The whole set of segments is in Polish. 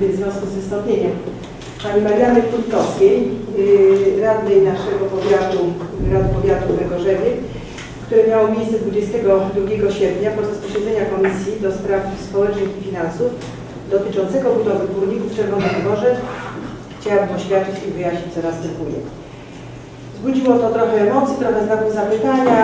w związku z wystąpieniem pani Mariany Krótkowskiej, yy, radnej naszego powiatu, Rady Powiatu w Węgorzewie, które miało miejsce 22 sierpnia podczas posiedzenia Komisji do Spraw Społecznych i Finansów dotyczącego budowy górników w Czerwonym Górze. Chciałabym oświadczyć i wyjaśnić, co następuje. Wzbudziło to trochę emocji, trochę znaków zapytania,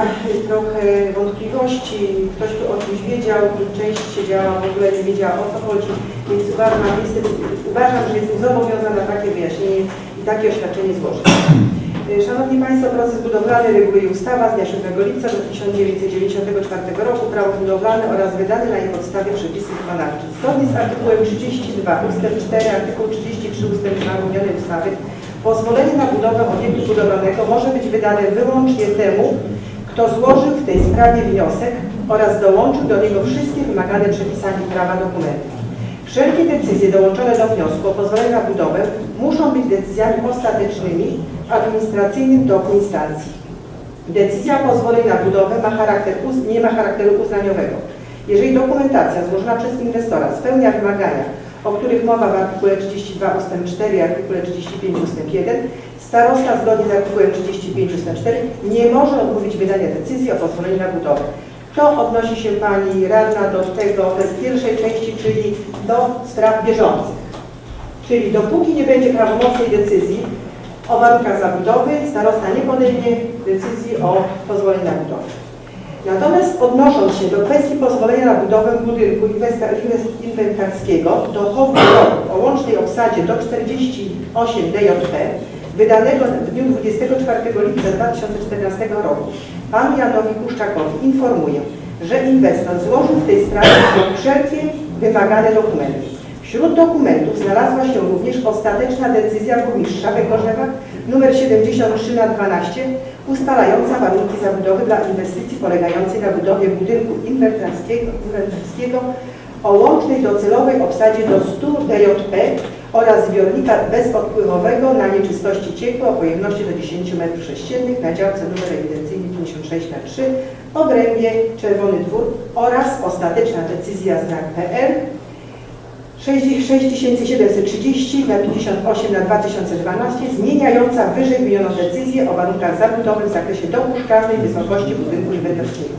trochę wątpliwości. Ktoś tu o czymś wiedział, część siedziała w ogóle nie wiedziała o co chodzi, więc uważam, jestem, uważam że jestem zobowiązana takie wyjaśnienie i takie oświadczenie złożyć. Y, Szanowni Państwo, proces budowlany reguluje ustawa z dnia 7 lipca 1994 roku Prawo budowlane oraz wydane na jej podstawie przepisy wykonawcze. Zgodnie z artykułem 32 ust. 4, artykuł 33 ust. 2 wymienionej ustawy pozwolenie na budowę obiektu budowlanego może być wydane wyłącznie temu, kto złożył w tej sprawie wniosek oraz dołączył do niego wszystkie wymagane przepisami prawa dokumenty. Wszelkie decyzje dołączone do wniosku o pozwolenie na budowę muszą być decyzjami ostatecznymi w administracyjnym toku instancji. Decyzja o pozwoleniu na budowę ma charakter, nie ma charakteru uznaniowego. Jeżeli dokumentacja złożona przez inwestora spełnia wymagania, o których mowa w artykule 32 ust. 4 i artykule 35 ust. 1, starosta zgodnie z artykułem 35 ust. 4 nie może odmówić wydania decyzji o pozwoleniu na budowę. To odnosi się Pani Radna do tego, tej pierwszej części, czyli do spraw bieżących. Czyli dopóki nie będzie prawomocnej decyzji o warunkach zabudowy, starosta nie podejmie decyzji o pozwoleniu na budowę. Natomiast odnosząc się do kwestii pozwolenia na budowę budynku inwentarskiego do chowu drogi o łącznej obsadzie do 48 DJP, wydanego w dniu 24 lipca 2014 roku, Pan Janowi Puszczakowi informuję, że inwestor złożył w tej sprawie wszelkie wymagane dokumenty. Wśród dokumentów znalazła się również ostateczna decyzja burmistrza Węgorzewa nr 73 na 12 ustalająca warunki zabudowy dla inwestycji polegającej na budowie budynku inwentarskiego, o łącznej docelowej obsadzie do 100 DJP oraz zbiornika bezodpływowego na nieczystości ciekłe o pojemności do 10 m3 na działce numer ewidencyjny 56 na 3 w obrębie Czerwony Dwór oraz ostateczna decyzja znak PR 6730 na 58 na 2012 zmieniająca wyżej wymienioną decyzję o warunkach zabudowy w zakresie dopuszczalnej wysokości budynku inwentarskiego.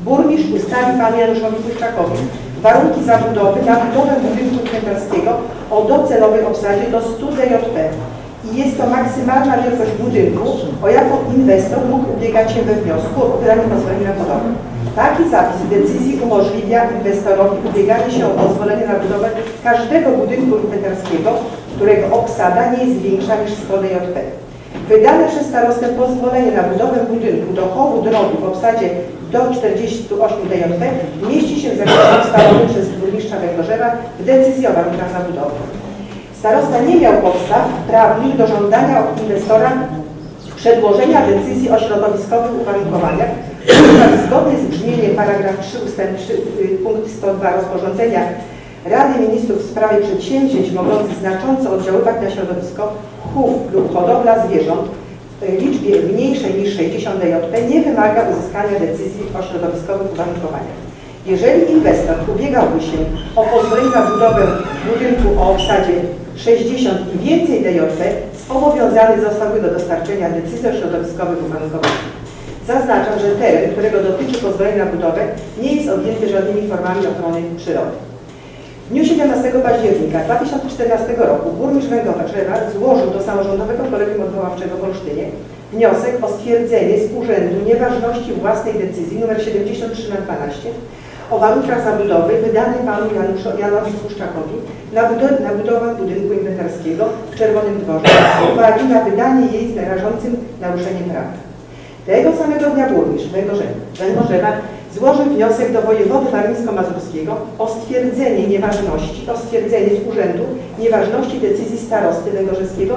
Burmistrz ustali panu Januszowi Puszczakowi warunki zabudowy na budowę budynku inwentarskiego o docelowej obsadzie do 100 DJP i jest to maksymalna wielkość budynku, o jaką inwestor mógł ubiegać się we wniosku o wydanie pozwolenia na budowę. Taki zapis decyzji umożliwia inwestorowi ubieganie się o pozwolenie na budowę każdego budynku inwentarskiego, którego obsada nie jest większa niż 100 DJP. Wydane przez starostę pozwolenie na budowę budynku do chowu drogi w obsadzie do 48 DJP mieści się w zakresie ustalonym przez burmistrza Węgorzewa w decyzji o warunkach zabudowy. Starosta nie miał podstaw prawnych do żądania od inwestora przedłożenia decyzji o środowiskowych uwarunkowaniach, zgodnie z brzmieniem paragraf 3 ust. 3 y, punkt 102 rozporządzenia Rady Ministrów w sprawie przedsięwzięć mogących znacząco oddziaływać na środowisko, chów lub hodowla zwierząt w liczbie mniejszej niż 60 DJP nie wymaga uzyskania decyzji o środowiskowych uwarunkowaniach. Jeżeli inwestor ubiegałby się o pozwolenie na budowę budynku o obsadzie 60 i więcej DJP, zobowiązany zostałby do dostarczenia decyzji o środowiskowych uwarunkowaniach. Zaznaczam, że teren, którego dotyczy pozwolenie na budowę, nie jest objęty żadnymi formami ochrony przyrody. W dniu 17 października 2014 roku burmistrz Węgorzewa złożył do Samorządowego Kolegium Odwoławczego w Olsztynie wniosek o stwierdzenie z urzędu nieważności własnej decyzji nr 73 na 12 o warunkach zabudowy wydanej panu Januszo, Janowi Puszczakowi na, budow na budowę budynku inwentarskiego w Czerwonym Dworze uwagi na wydanie jej z narażącym naruszeniem prawa. Tego samego dnia burmistrz Węgorzewa, złożył wniosek do wojewody warmińsko-mazurskiego o stwierdzenie nieważności, o stwierdzenie z urzędu nieważności decyzji starosty węgorzewskiego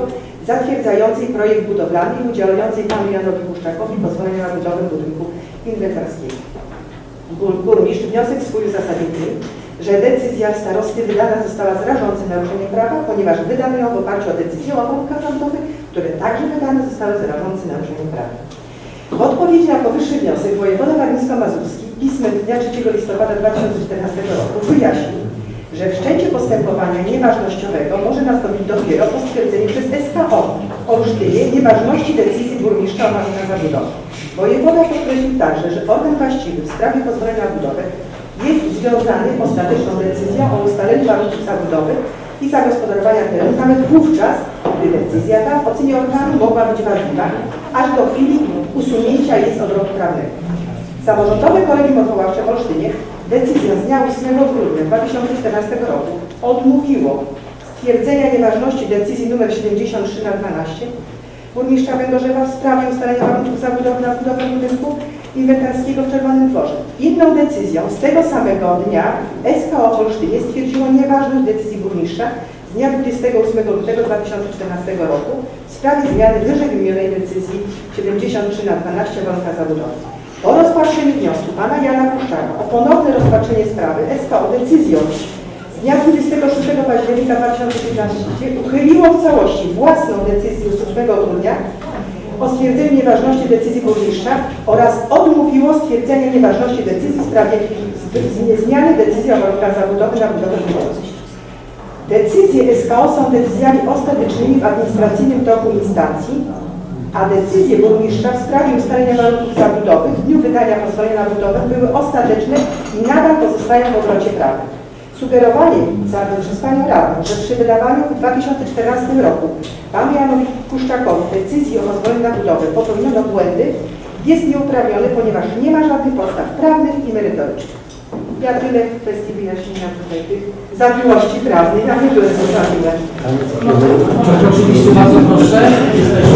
zatwierdzającej projekt budowlany i udzielającej panu Janowi Puszczakowi pozwolenia na budowę budynku inwentarskiego. Bur- Burmistrz wniosek swój uzasadnił że decyzja starosty wydana została z rażącym naruszeniem prawa, ponieważ wydano ją w oparciu o decyzję o warunkach zabudowy, które także wydane zostały z rażącym naruszeniem prawa. W odpowiedzi na powyższy wniosek wojewoda warmińsko-mazurski pismem dnia 3 listopada 2014 roku wyjaśnił, że wszczęcie postępowania nieważnościowego może nastąpić dopiero po stwierdzeniu przez SKO Olsztynie nieważności decyzji burmistrza o na zabudowę. Wojewoda podkreślił także, że organ właściwy w sprawie pozwolenia na budowę jest związany ostateczną decyzją o ustaleniu warunków zabudowy i zagospodarowania terenu nawet wówczas, decyzja ta w ocenie organu mogła być ważna, aż do chwili usunięcia jej z obrotu prawnego. Samorządowe Kolegium Odwoławcze w Olsztynie decyzją z dnia 8 grudnia 2014 roku odmówiło stwierdzenia nieważności decyzji nr 73 na 12 burmistrza Węgorzewa w sprawie ustalenia warunków zabudowy na budowę budynku inwentarskiego w Czerwonym Dworze. Inną decyzją z tego samego dnia SKO w Olsztynie stwierdziło nieważność decyzji burmistrza dnia 28 lutego 2014 roku w sprawie zmiany wyżej wymienionej decyzji 73 na 12 warunka zabudowy. Po rozpatrzeniu wniosku pana Jana Puszczaka o ponowne rozpatrzenie sprawy SKO decyzją z dnia 26 października 2015 uchyliło w całości własną decyzję z 8 grudnia o stwierdzeniu nieważności decyzji burmistrza oraz odmówiło stwierdzenia nieważności decyzji w sprawie zmiany decyzji o warunkach zabudowy na budowę budowli. Decyzje SKO są decyzjami ostatecznymi w administracyjnym toku instancji, a decyzje burmistrza w sprawie ustalenia warunków zabudowy w dniu wydania pozwolenia na budowę były ostateczne i nadal pozostają w obrocie prawnym. Sugerowanie zatem przez Panią Radną, że przy wydawaniu w 2014 roku Panu Janowi Puszczakowi decyzji o pozwoleniu na budowę popełniono błędy, jest nieuprawnione, ponieważ nie ma żadnych podstaw prawnych i merytorycznych. Ja tyle w kwestii wyjaśnienia tutaj tych zawiłości prawnych, ja nie byłem zawiłe. Czy oczywiście bardzo proszę, jesteśmy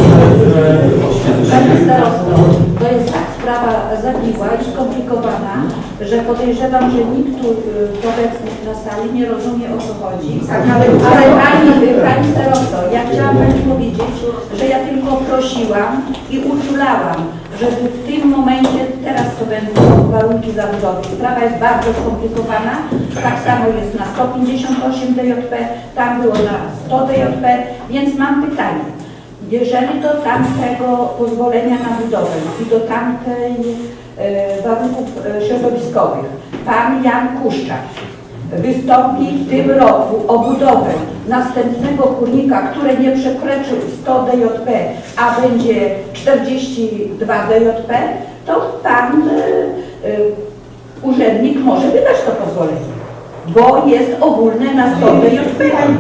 sprawa zawiła i skomplikowana, że podejrzewam, że nikt tu y, z obecnych na sali nie rozumie o co chodzi. Tak, ale, Ale pani, pani starosto, ja chciałam pani powiedzieć, że ja tylko prosiłam i uczulałam, żeby w tym momencie, teraz to będą warunki zabudowy. Sprawa jest bardzo skomplikowana, tak samo jest na 158 DJP, tam było na 100 DJP, więc mam pytanie. Jeżeli do tamtego pozwolenia na budowę i do tamtej e, warunków e, środowiskowych. Pan Jan Kuszczak wystąpi w tym roku o budowę następnego kurnika, który nie przekroczył 100 DJP, a będzie 42 DJP, to pan e, urzędnik może wydać to pozwolenie, bo jest ogólne na 100 DJP. Pani,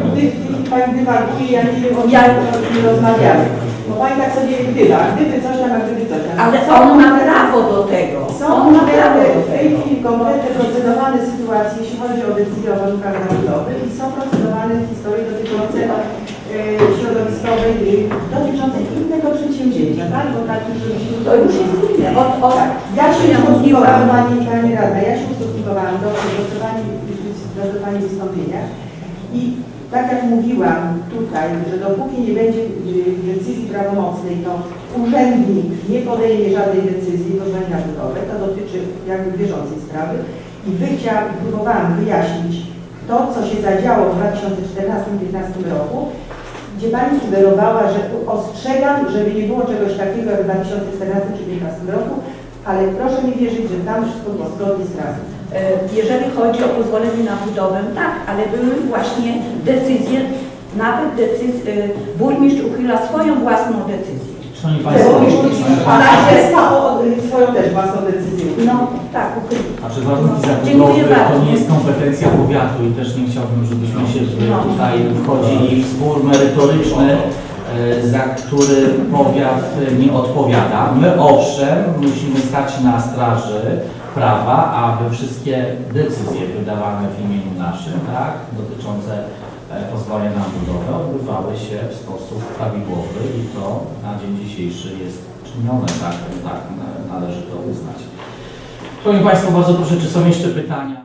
Pani dywankuje, ja nie wiem, o Ja- czym nie rozmawiamy. Bo Pani tak sobie gdyba, gdyby coś tam, a gdyby coś tam. Ale Są on ma prawo do tego. Są On ma prawo w tej chwili konkretne procedowane sytuacje, jeśli chodzi o decyzję o warunkach zabudowy i są procedowane historie dotyczące e, środowiskowej, dotyczące innego przedsięwzięcia, tak? Bo tak już żebyśmy... To już jest inne. Od, od, Tak, ja się ustosunkowałam. Pani, Pani Radna, ja się ustosunkowałam do, do, do, pani, wystąpienia. I tak jak mówiłam tutaj, że dopóki nie będzie y, decyzji prawomocnej, to urzędnik nie podejmie żadnej decyzji pozwolenia budowę, to dotyczy jakby bieżącej sprawy. I wy próbowałam wyjaśnić to, co się zadziało w 2014-2015 roku, gdzie Pani sugerowała, że ostrzegam, żeby nie było czegoś takiego jak w 2014 czy 2015 roku, ale proszę mi wierzyć, że tam wszystko było zgodnie z prawem. E, Jeżeli chodzi o pozwolenie na budowę, tak, ale były właśnie decyzje, nawet decyzje, burmistrz uchyla swoją własną decyzję. Szanowni Państwo, A y, swoją też własną decyzję. No tak, uchylił. znaczy warunki Dziękuję zabudowy to nie jest kompetencja powiatu i też nie chciałbym, żebyśmy się No. tutaj wchodzili w spór merytoryczny, e, za który powiat nie odpowiada. My owszem musimy stać na straży prawa, aby wszystkie decyzje wydawane w imieniu naszym, tak, dotyczące e, pozwolenia na budowę odbywały się w sposób prawidłowy i to na dzień dzisiejszy jest czynione, tak, tak na- należy to uznać. Szanowni Państwo, bardzo proszę, czy są jeszcze pytania?